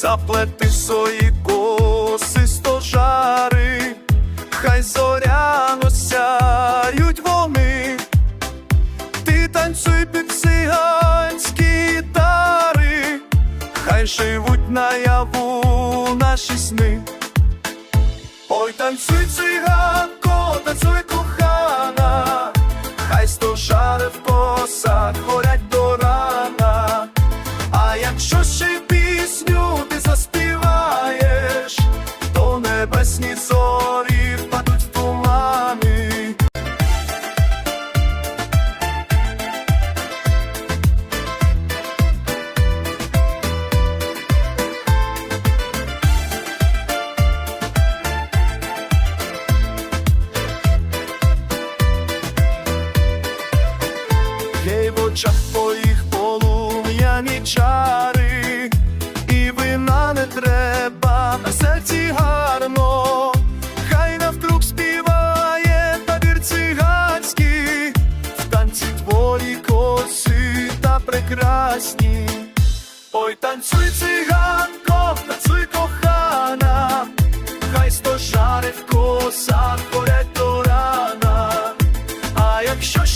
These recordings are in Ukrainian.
заплети свої коси стожари, хай зоряно сяють вони, ти танцюй під циганські гітари, хай живуть наяву наші сни. Ой, танцюй циганко, танцюй кохана, хай стожари в косах горять до рана, а якщо ще заспіваєш, то небесні зорі впадуть в тумани. Гей в очах твоїх полум'яні чари, прекрасні. Ой, танцюй, циганко, танцюй, кохана, хай сто шари в косах горять до рана. А якщо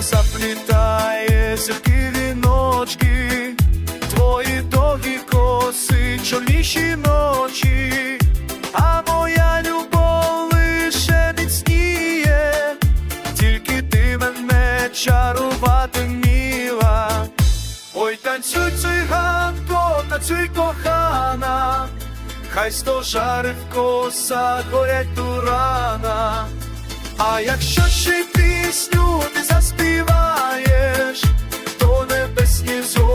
Заплітає зірки віночки, твої довгі коси, чорніші ночі, а моя любов лише міцніє, тільки ти мене чарувати вміла. Ой, танцюй, циганко, танцюй, кохана, хай сто жари в косах горять до рана. А якщо ще пісню ти заспіваєш, то небесні зорі